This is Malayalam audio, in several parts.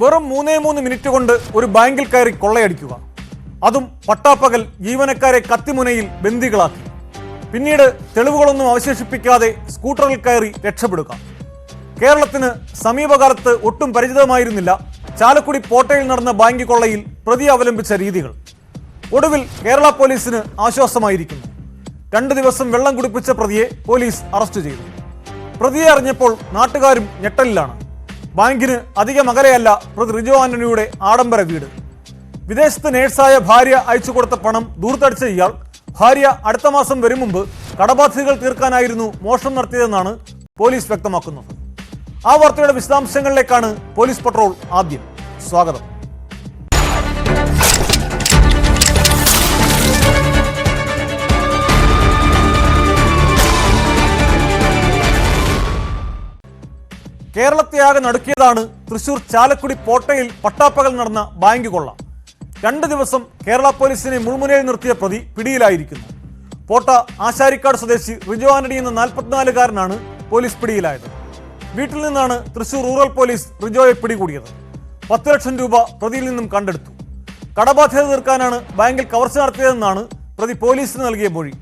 വെറും മൂന്നേ മൂന്ന് മിനിറ്റ് കൊണ്ട് ഒരു ബാങ്കിൽ കയറി കൊള്ളയടിക്കുക. അതും പട്ടാപ്പകൽ ജീവനക്കാരെ കത്തിമുനയിൽ ബന്ദികളാക്കി. പിന്നീട് തെളിവുകളൊന്നും അവശേഷിപ്പിക്കാതെ സ്കൂട്ടറിൽ കയറി രക്ഷപ്പെടുക. കേരളത്തിന് സമീപകാലത്ത് ഒട്ടും പരിചിതമായിരുന്നില്ല ചാലക്കുടി പോട്ടയിൽ നടന്ന ബാങ്ക് കൊള്ളയിൽ പ്രതി അവലംബിച്ച രീതികൾ. ഒടുവിൽ കേരള പോലീസിന് ആശ്വാസമായിരിക്കുന്നു. രണ്ട് ദിവസം വെള്ളം കുടിപ്പിച്ച പ്രതിയെ പോലീസ് അറസ്റ്റ് ചെയ്തു. പ്രതിയെ അറിഞ്ഞപ്പോൾ നാട്ടുകാരും ഞെട്ടലിലാണ്. ബാങ്കിന് അധികം അകലെയല്ല പ്രതി റിജോ ആന്റണിയുടെ ആഡംബര വീട്. വിദേശത്ത് നേഴ്സായ ഭാര്യ അയച്ചു കൊടുത്ത പണം ദൂർത്തടിച്ച ഇയാൾ ഭാര്യ അടുത്ത മാസം വരും മുമ്പ് കടബാധ്യതകൾ തീർക്കാനായിരുന്നു മോഷണം നടത്തിയതെന്നാണ് പോലീസ് വ്യക്തമാക്കുന്നത്. ആ വാർത്തയുടെ വിശദാംശങ്ങളിലേക്കാണ് പോലീസ് പട്രോൾ ആദ്യം. സ്വാഗതം. കേരളത്തെയാകെ നടുക്കിയതാണ് തൃശൂർ ചാലക്കുടി പോട്ടയിൽ പട്ടാപ്പകൽ നടന്ന ബാങ്ക് കൊള്ള. രണ്ട് ദിവസം കേരള പോലീസിനെ മുൾമുനയിൽ നിർത്തിയ പ്രതി പിടിയിലായിരിക്കുന്നു. പോട്ട ആശാരിക്കാട് സ്വദേശി റിജോ ആന്റണി എന്ന നാൽപ്പത്തിനാലുകാരനാണ് പോലീസ് പിടിയിലായത്. വീട്ടിൽ നിന്നാണ് തൃശൂർ റൂറൽ പോലീസ് റിജോയെ പിടികൂടിയത്. പത്ത് ലക്ഷം രൂപ പ്രതിയിൽ നിന്നും കണ്ടെടുത്തു. കടബാധ്യത തീർക്കാനാണ് ബാങ്കിൽ കവർച്ച നടത്തിയതെന്നാണ് പ്രതി പോലീസിന് നൽകിയ മൊഴി.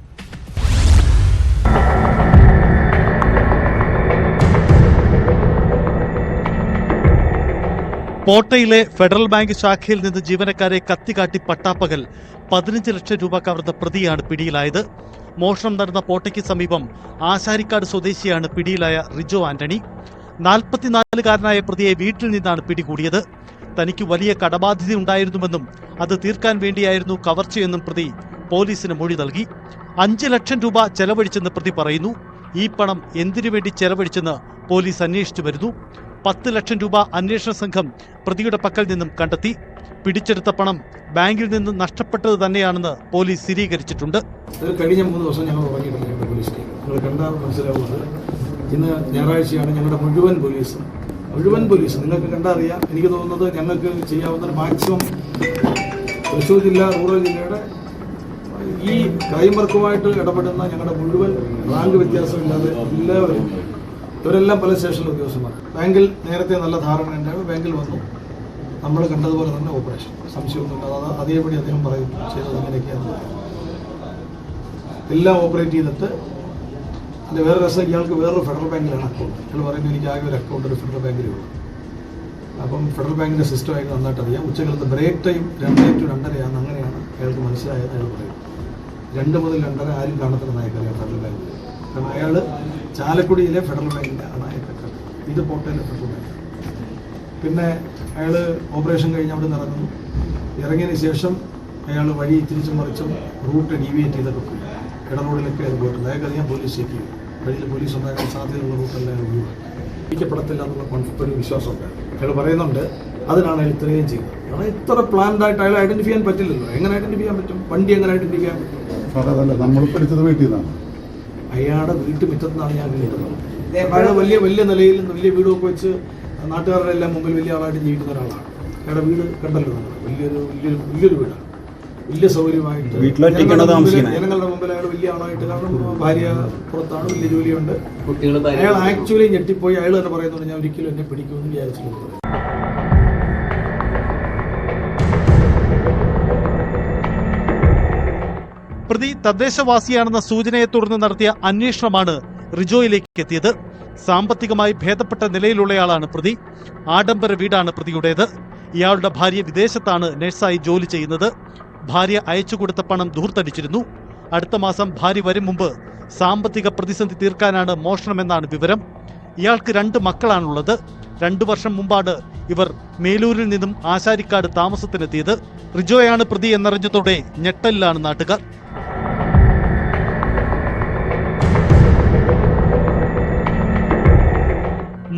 പോട്ടയിലെ ഫെഡറൽ ബാങ്ക് ശാഖയിൽ നിന്ന് ജീവനക്കാരെ കത്തിക്കാട്ടി പട്ടാപ്പകൽ പതിനഞ്ച് ലക്ഷം രൂപ കവർന്ന പ്രതിയാണ് പിടിയിലായത്. മോഷണം നടന്ന പോട്ടയ്ക്ക് സമീപം ആശാരിക്കാട് സ്വദേശിയാണ് പിടിയിലായ റിജോ ആന്റണി. നാൽപ്പത്തിനാലുകാരനായ പ്രതിയെ വീട്ടിൽ നിന്നാണ് പിടികൂടിയത്. തനിക്ക് വലിയ കടബാധ്യത ഉണ്ടായിരുന്നുവെന്നും അത് തീർക്കാൻ വേണ്ടിയായിരുന്നു കവർച്ചയെന്നും പ്രതി പോലീസിന് മൊഴി നൽകി. അഞ്ച് ലക്ഷം രൂപ ചെലവഴിച്ചെന്ന് പ്രതി പറയുന്നു. ഈ പണം എന്തിനു വേണ്ടി ചെലവഴിച്ചെന്ന് പോലീസ് അന്വേഷിച്ചു വരുന്നു. പത്ത് ലക്ഷം രൂപ അന്വേഷണ സംഘം പ്രതിയുടെ പക്കൽ നിന്നും കണ്ടെത്തി. പിടിച്ചെടുത്ത പണം ബാങ്കിൽ നിന്ന് നഷ്ടപ്പെട്ടത് തന്നെയാണെന്ന് പോലീസ് സ്ഥിരീകരിച്ചിട്ടുണ്ട്. കഴിഞ്ഞ മൂന്ന് ദിവസം ഞങ്ങൾ പോലീസ് നിങ്ങൾ കണ്ടാൽ മനസ്സിലാവുന്നത് ഇന്ന് ഞായറാഴ്ചയാണ് ഞങ്ങളുടെ മുഴുവൻ പോലീസും. മുഴുവൻ പോലീസ്. നിങ്ങൾക്ക് കണ്ടറിയാം എനിക്ക് തോന്നുന്നത് ഞങ്ങൾക്ക് ചെയ്യാവുന്ന മാക്സിമം തൃശ്ശൂർ ജില്ല റൂറൽ ജില്ലയുടെ ഈ ക്രൈം വർക്കുമായിട്ട് ഇടപെടുന്ന ഞങ്ങളുടെ മുഴുവൻ റാങ്ക് വ്യത്യാസമില്ലാതെ എല്ലാവരും ഇവരെല്ലാം പല സ്റ്റേഷനിലെ ഉദ്യോഗസ്ഥന്മാർ ബാങ്കിൽ നേരത്തെ നല്ല ധാരണ ഉണ്ടായിരുന്നു. ബാങ്കിൽ വന്നു. നമ്മൾ കണ്ടതുപോലെ തന്നെ ഓപ്പറേഷൻ. സംശയമൊന്നുമില്ല അത് അതേപടി അദ്ദേഹം പറയും ചെയ്തത് അങ്ങനെയൊക്കെയാണ്. എല്ലാം ഓപ്പറേറ്റ് ചെയ്തിട്ട് അതിന്റെ വേറെ രസം ഇയാൾക്ക് വേറൊരു ഫെഡറൽ ബാങ്കിലാണ് അക്കൗണ്ട്. ഇയാൾ പറയുന്നത് എനിക്ക് ആകെ ഒരു അക്കൗണ്ട് ഒരു ഫെഡറൽ ബാങ്കിലേ അപ്പം ഫെഡറൽ ബാങ്കിന്റെ സിസ്റ്റം ആയിട്ട് നന്നായിട്ട് അറിയാം. ഉച്ചകാലത്ത് ബ്രേക്ക് ടൈം രണ്ടേ ടു രണ്ടരയാണ് അങ്ങനെയാണ് അയാൾക്ക് മനസ്സിലായത്. അയാൾ പറയും രണ്ട് മുതൽ രണ്ടര ആരും കാണത്തില്ല അയാൾക്കറിയാം ഫെഡറൽ ബാങ്കിൽ. കാരണം അയാൾ ചാലക്കുടിയിലെ ഫെഡറൽ ബാങ്കിന്റെ ആണ് സെക്രട്ടറി ഇത് പോട്ടയിലെ ഫെഡറൽ ബാങ്ക്. പിന്നെ അയാൾ ഓപ്പറേഷൻ കഴിഞ്ഞ് അവിടെ നിന്ന് ഇറങ്ങുന്നു. ഇറങ്ങിയതിന് ശേഷം അയാൾ വഴി തിരിച്ചും മറിച്ചും റൂട്ട് ഡീവിയേറ്റ് ചെയ്തൊക്കെ പോയി. ഇട റോഡിലൊക്കെ അത് പോയിട്ടുണ്ട്. അയാൾക്ക് ഞാൻ പോലീസ് ചെക്ക് ചെയ്യും വഴിയിൽ പോലീസ് ഉണ്ടാകാൻ സാധ്യതയുള്ള റൂട്ടല്ല ഉപയോഗിക്കപ്പെടത്തില്ല എന്നുള്ള കോൺഫിഡൻസ് ഒരു വിശ്വാസമുണ്ട്. അയാൾ പറയുന്നുണ്ട് അതിനാണ് അയാൾ ഇത്രയും ചെയ്തത്. കാരണം ഇത്ര പ്ലാൻഡ് ആയിട്ട് അയാൾ ഐഡന്റിഫൈ ചെയ്യാൻ പറ്റില്ലല്ലോ. എങ്ങനെ ഐഡന്റിഫൈ ചെയ്യാൻ പറ്റും? വണ്ടി എങ്ങനെ ഐഡന്റിഫൈ ചെയ്യാൻ പറ്റും? സാറേ അതല്ല വീട്ടിൽ നിന്നാണ്. അയാളുടെ വീട്ടു മുറ്റത്തുനിന്നാണ് ഞാൻ കേട്ടത് അയാൾ വലിയ വലിയ നിലയിൽ വലിയ വീടൊക്കെ വെച്ച് നാട്ടുകാരുടെ എല്ലാം മുമ്പിൽ വലിയ ആളായിട്ട് ജീവിക്കുന്ന ഒരാളാണ്. അയാളുടെ വീട് കണ്ടല്ലോ നമ്മൾ. വലിയൊരു വലിയൊരു വലിയൊരു വീടാണ്. വലിയ സൗകര്യമായിട്ട് ജനങ്ങളുടെ മുമ്പിൽ- അയാൾ വലിയ ആളായിട്ട് കാരണം ഭാര്യ പുറത്താണ് വലിയ ജോലിയുണ്ട്. അയാൾ ആക്ച്വലി ഞെട്ടിപ്പോയി. അയാൾ തന്നെ പറയുന്നുണ്ട് ഞാൻ ഒരിക്കലും എന്നെ പിടിക്കുമെന്ന് വിചാരിച്ചില്ല പ്രതി തദ്ദേശവാസിയാണെന്ന സൂചനയെ തുടർന്ന് നടത്തിയ അന്വേഷണമാണ് റിജോയിലേക്ക് എത്തിയത് സാമ്പത്തികമായി ഭേദപ്പെട്ട നിലയിലുള്ളയാളാണ് പ്രതി. ആഡംബര വീടാണ് പ്രതിയുടേത്. ഇയാളുടെ ഭാര്യ വിദേശത്താണ് നഴ്സായി ജോലി ചെയ്യുന്നത്. ഭാര്യ അയച്ചു കൊടുത്ത പണം ധൂർത്തടിച്ചിരുന്നു. അടുത്ത മാസം ഭാര്യ വരും മുമ്പ് സാമ്പത്തിക പ്രതിസന്ധി തീർക്കാനാണ് മോഷണമെന്നാണ് വിവരം. ഇയാൾക്ക് രണ്ട് മക്കളാണുള്ളത്. രണ്ടു വർഷം മുമ്പാണ് ഇവർ മേലൂരിൽ നിന്നും ആശാരിക്കാട് താമസത്തിനെത്തിയത്. റിജോയാണ് പ്രതി എന്നറിഞ്ഞതോടെ ഞെട്ടലിലാണ് നാട്ടുകാർ.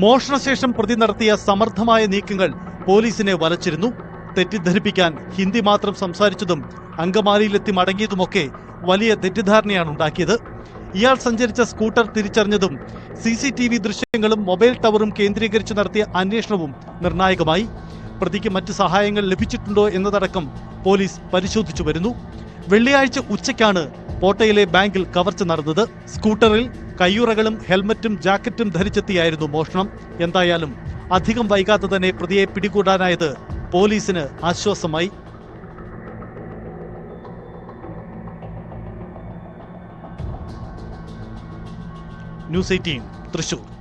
മോഷണശേഷം പ്രതി നടത്തിയ സമർത്ഥമായ നീക്കങ്ങൾ പോലീസിനെ വലച്ചിരുന്നു. തെറ്റിദ്ധരിപ്പിക്കാൻ ഹിന്ദി മാത്രം സംസാരിച്ചതും അങ്കമാലിയിലെത്തി മടങ്ങിയതുമൊക്കെ വലിയ തെറ്റിദ്ധാരണയാണ് ഉണ്ടാക്കിയത്. ഇയാൾ സഞ്ചരിച്ച സ്കൂട്ടർ തിരിച്ചറിഞ്ഞതും സി സി ടി വി ദൃശ്യങ്ങളും മൊബൈൽ ടവറും കേന്ദ്രീകരിച്ച് നടത്തിയ അന്വേഷണവും നിർണായകമായി. പ്രതിക്ക് മറ്റ് സഹായങ്ങൾ ലഭിച്ചിട്ടുണ്ടോ എന്നതടക്കം പോലീസ് പരിശോധിച്ചു വരുന്നു. വെള്ളിയാഴ്ച ഉച്ചയ്ക്കാണ് പോട്ടയിലെ ബാങ്കിൽ കവർച്ച നടന്നത്. സ്കൂട്ടറിൽ കയ്യുറകളും ഹെൽമറ്റും ജാക്കറ്റും ധരിച്ചെത്തിയായിരുന്നു മോഷണം. എന്തായാലും അധികം വൈകാതെ തന്നെ പ്രതിയെ പിടികൂടാനായത് പോലീസിന് ആശ്വാസമായി. News eighteen Thrissur.